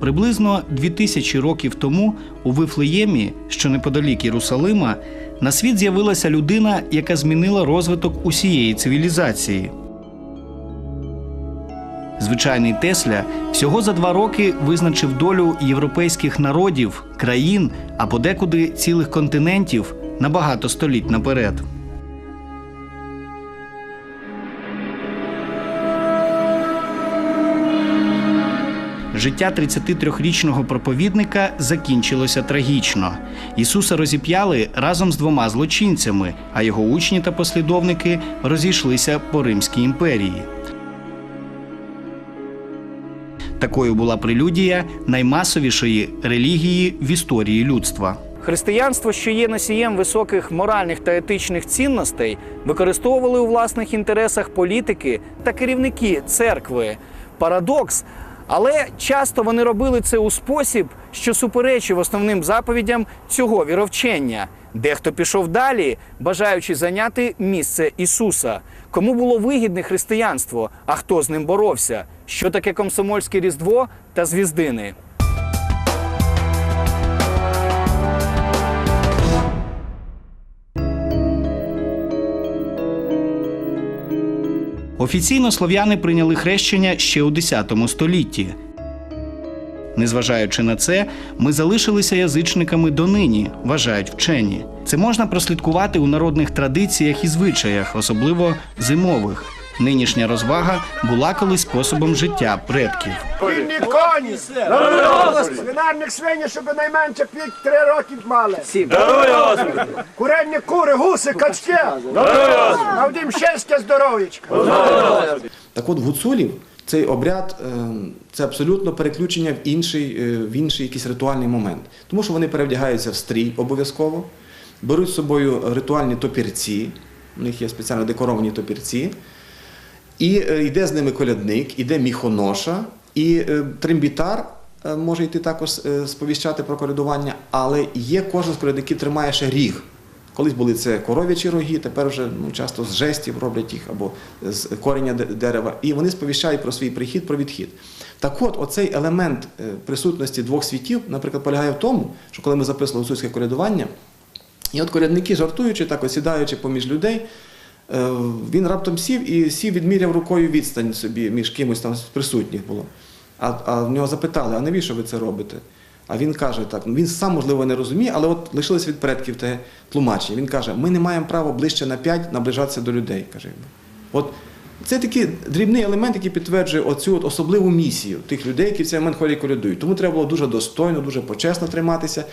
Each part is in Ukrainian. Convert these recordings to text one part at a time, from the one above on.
Приблизно 2000 років тому у Вифлеємі, що неподалік Єрусалима, на світ з'явилася людина, яка змінила розвиток усієї цивілізації. Звичайний Тесля всього за два роки визначив долю європейських народів, країн, а подекуди цілих континентів на багато століть наперед. Життя 33-річного проповідника закінчилося трагічно. Ісуса розіп'яли разом з двома злочинцями, а його учні та послідовники розійшлися по Римській імперії. Такою була прелюдія наймасовішої релігії в історії людства. Християнство, що є носієм високих моральних та етичних цінностей, використовували у власних інтересах політики та керівники церкви. Парадокс. Але часто вони робили це у спосіб, що суперечив основним заповідям цього віровчення. Дехто пішов далі, бажаючи зайняти місце Ісуса. Кому було вигідне християнство, а хто з ним боровся? Що таке комсомольське різдво та звіздини? Офіційно слов'яни прийняли хрещення ще у X столітті. Незважаючи на це, ми залишилися язичниками донині, вважають вчені. Це можна прослідкувати у народних традиціях і звичаях, особливо зимових. Нинішня розвага була колись способом життя предків. Вільні коні! Свинарник свині, щоб найменше 5-3 роки мали. Куренні кури, гуси, качки. А в дім щастя, здоров'ячка. Так от гуцулів цей обряд е, це абсолютно переключення в інший, е, в інший якийсь ритуальний момент. Тому що вони перевдягаються в стрій обов'язково, беруть з собою ритуальні топірці, у них є спеціально декоровані топірці, і е, йде з ними колядник, іде міхоноша, і е, трембітар е, може йти також сповіщати про колядування, але є кожен з колядників тримає ще ріг. Колись були це коров'ячі роги, тепер вже ну, часто з жестів роблять їх або з коріння дерева. І вони сповіщають про свій прихід, про відхід. Так от, оцей елемент присутності двох світів, наприклад, полягає в тому, що коли ми записували гуцульське колядування, і от колядники, жартуючи, так ось сідаючи поміж людей, він раптом сів і сів, відміряв рукою відстань собі між кимось там з присутніх було. А, а в нього запитали, а навіщо ви це робите? А він каже так, ну він сам, можливо, не розуміє, але от лишилось від предків те тлумачення. Він каже: ми не маємо права ближче на п'ять наближатися до людей. каже. От це такий дрібний елемент, який підтверджує оцю от особливу місію тих людей, які в цей момент ходять колядують. Тому треба було дуже достойно, дуже почесно триматися.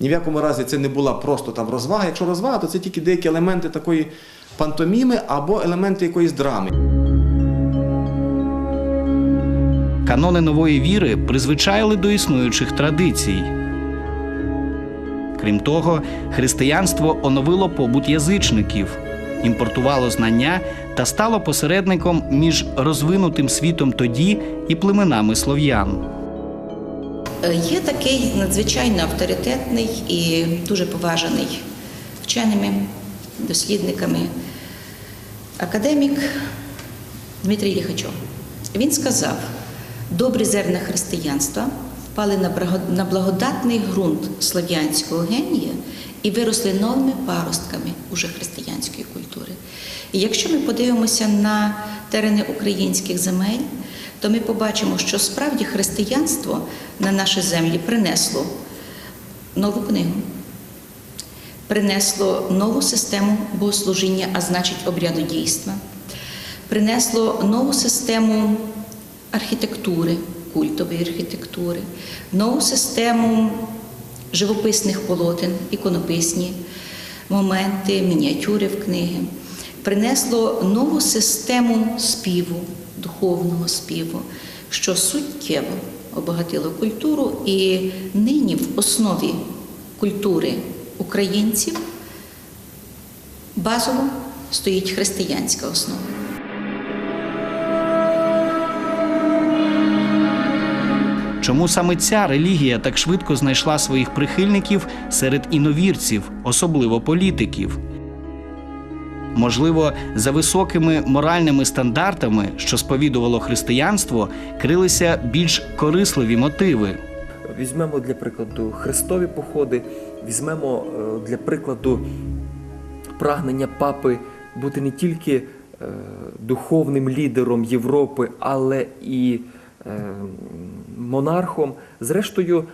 Ні в якому разі це не була просто там розвага. Якщо розвага, то це тільки деякі елементи такої пантоміми або елементи якоїсь драми. Канони нової віри призвичаїли до існуючих традицій. Крім того, християнство оновило побут язичників, імпортувало знання та стало посередником між розвинутим світом тоді і племенами слов'ян. Е, Є такий надзвичайно авторитетний і дуже поважаний вченими, дослідниками академік Дмитрій Ліхачов. Він сказав: добрі зерна християнства впали на благодатний ґрунт слов'янського генія і виросли новими паростками уже християнської культури. І якщо ми подивимося на терени українських земель, то ми побачимо, що справді християнство на наші землі принесло нову книгу, принесло нову систему богослужіння, а значить обряду дійства, принесло нову систему архітектури, культової архітектури, нову систему живописних полотен, іконописні моменти, мініатюри в книги. Принесло нову систему співу, духовного співу, що суттєво обагатило культуру, і нині в основі культури українців базово стоїть християнська основа. Чому саме ця релігія так швидко знайшла своїх прихильників серед іновірців, особливо політиків? Можливо, за високими моральними стандартами, що сповідувало християнство, крилися більш корисливі мотиви. візьмемо для прикладу хрестові походи, візьмемо е, для прикладу прагнення папи бути не тільки е, духовним лідером Європи, але і е, монархом. Зрештою,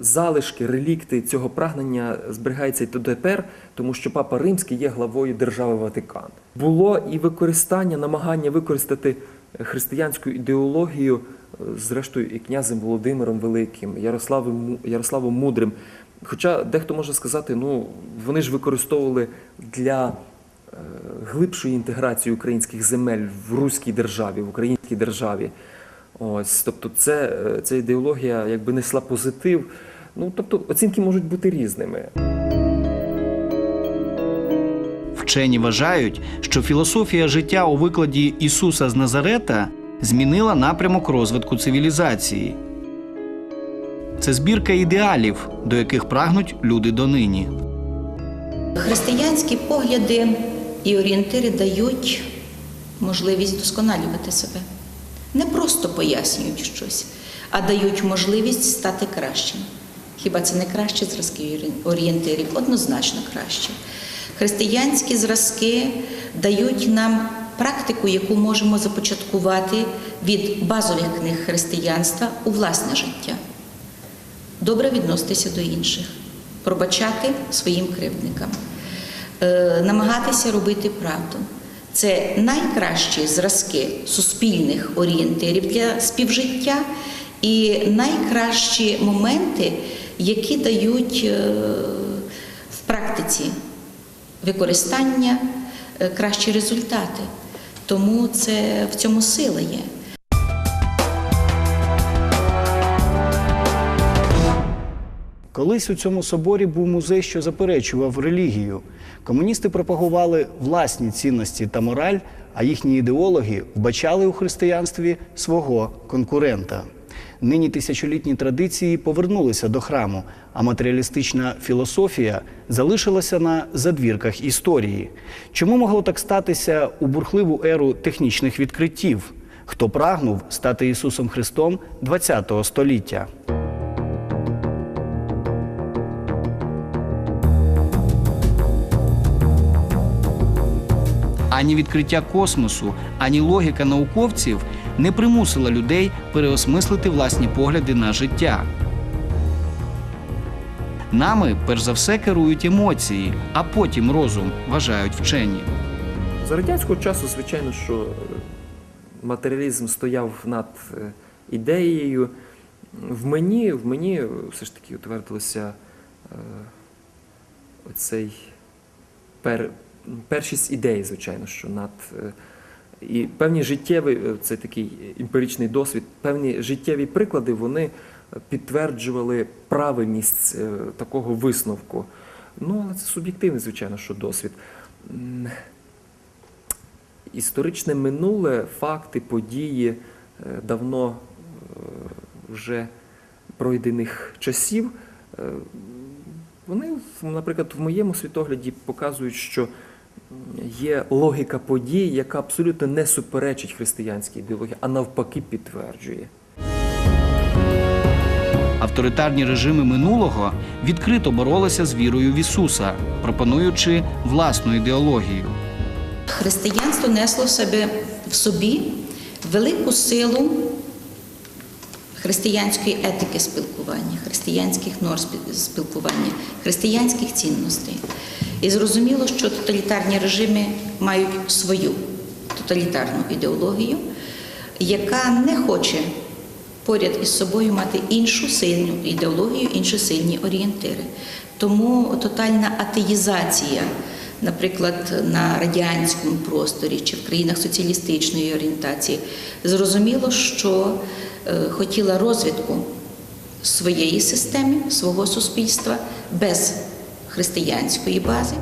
залишки, релікти цього прагнення зберігаються і дотепер, тому що Папа Римський є главою держави Ватикан. Було і використання, намагання використати християнську ідеологію, зрештою, і князем Володимиром Великим, Ярославом, Ярославом Мудрим. Хоча дехто може сказати, ну вони ж використовували для е, глибшої інтеграції українських земель в руській державі, в українській державі. Ось, тобто, це, е, ця ідеологія якби несла позитив. Ну, тобто, оцінки можуть бути різними. Вчені вважають, що філософія життя у викладі Ісуса з Назарета змінила напрямок розвитку цивілізації. Це збірка ідеалів, до яких прагнуть люди донині. Християнські погляди і орієнтири дають можливість вдосконалювати себе. Не просто пояснюють щось, а дають можливість стати кращим. Хіба це не кращі зразки орієнтирів? Однозначно краще. Християнські зразки дають нам практику, яку можемо започаткувати від базових книг християнства у власне життя. Добре відноситися до інших, пробачати своїм кривдникам, е, намагатися робити правду. Це найкращі зразки суспільних орієнтирів для співжиття і найкращі моменти, які дають е, в практиці використання е, кращі результати. Тому це в цьому сила є. Колись у цьому соборі був музей, що заперечував релігію. Комуністи пропагували власні цінності та мораль, а їхні ідеологи вбачали у християнстві свого конкурента. Нині тисячолітні традиції повернулися до храму, а матеріалістична філософія залишилася на задвірках історії. Чому могло так статися у бурхливу еру технічних відкриттів? Хто прагнув стати Ісусом Христом ХХ століття? Ані відкриття космосу, ані логіка науковців не примусила людей переосмислити власні погляди на життя. Нами перш за все керують емоції, а потім розум, вважають вчені. За радянського часу, звичайно, що матеріалізм стояв над е, ідеєю. В мені, в мені все ж таки утвердилося е, оцей пер, першість ідей, звичайно, що над е, і певні життєві, е, це такий емпіричний досвід, певні життєві приклади вони підтверджували правильність е, такого висновку. Ну, але це суб'єктивний, звичайно, що досвід. Історичне минуле, факти, події е, давно вже пройдених часів, вони, наприклад, в моєму світогляді показують, що є логіка подій, яка абсолютно не суперечить християнській ідеології, а навпаки підтверджує. Авторитарні режими минулого відкрито боролися з вірою в Ісуса, пропонуючи власну ідеологію. Християнство несло в себе в собі велику силу християнської етики спілкування, християнських норм спілкування, християнських цінностей. І зрозуміло, що тоталітарні режими мають свою тоталітарну ідеологію, яка не хоче поряд із собою мати іншу сильну ідеологію, інші сильні орієнтири. Тому тотальна атеїзація, наприклад, на радянському просторі чи в країнах соціалістичної орієнтації, зрозуміло, що хотіла розвитку своєї системи, свого суспільства без християнської бази.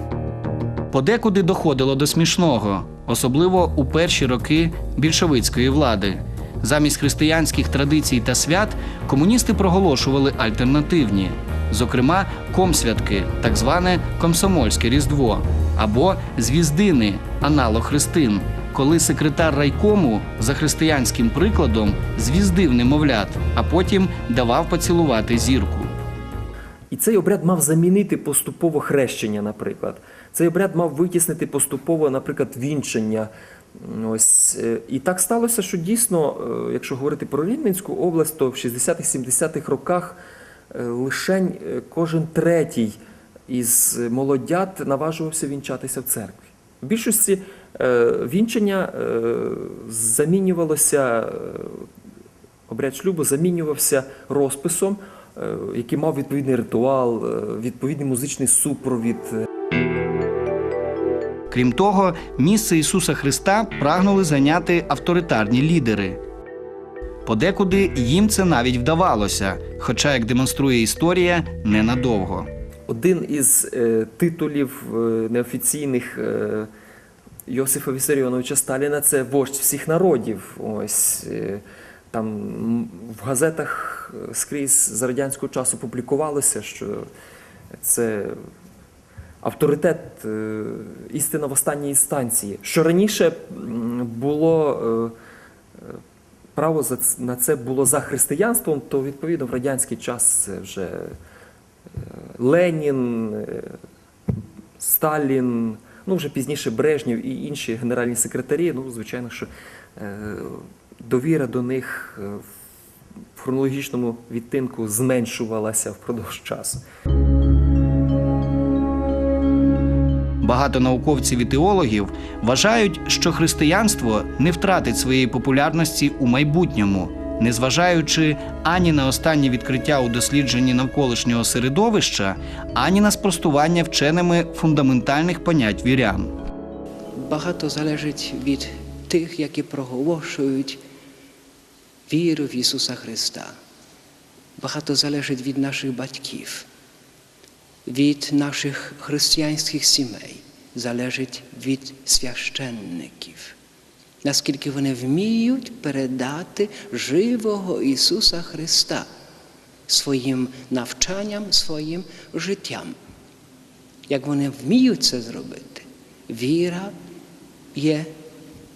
Подекуди доходило до смішного, особливо у перші роки більшовицької влади. Замість християнських традицій та свят комуністи проголошували альтернативні, зокрема, комсвятки, так зване комсомольське різдво, або звіздини, аналог христин, коли секретар райкому за християнським прикладом звіздив немовлят, а потім давав поцілувати зірку. І цей обряд мав замінити поступово хрещення, наприклад. Цей обряд мав витіснити поступово, наприклад, вінчення. Ось е, і так сталося, що дійсно, е, якщо говорити про Рівненську область, то в 60-х-70-х роках е, лишень кожен третій із молодят наважувався вінчатися в церкві. В більшості вінчення е, замінювалося, е, обряд шлюбу замінювався розписом, е, який мав відповідний ритуал, е, відповідний музичний супровід. е, Крім того, місце Ісуса Христа прагнули зайняти авторитарні лідери. Подекуди їм це навіть вдавалося, хоча, як демонструє історія, ненадовго. Один із е, титулів е, неофіційних е, Йосифа Вісаріоновича Сталіна це вождь всіх народів. Ось е, там в газетах е, скрізь з радянського часу публікувалося, що це авторитет, е, істина в останній інстанції. Що раніше було. Право на це було за християнством, то відповідно в радянський час це вже Ленін, Сталін, ну вже пізніше Брежнєв і інші генеральні секретарі. Ну, звичайно, що е, довіра до них е, в хронологічному відтинку зменшувалася впродовж часу. Багато науковців і теологів вважають, що християнство не втратить своєї популярності у майбутньому, незважаючи ані на останні відкриття у дослідженні навколишнього середовища, ані на спростування вченими фундаментальних понять вірян. Багато залежить від тих, які проголошують віру в Ісуса Христа. Багато залежить від наших батьків, від наших християнських сімей, залежить від священників. Наскільки вони вміють передати живого Ісуса Христа своїм навчанням, своїм життям. Як вони вміють це зробити, віра є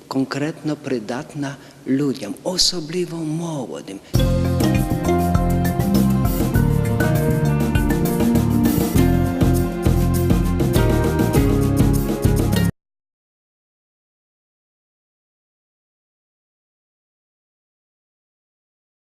конкретно придатна людям, особливо молодим.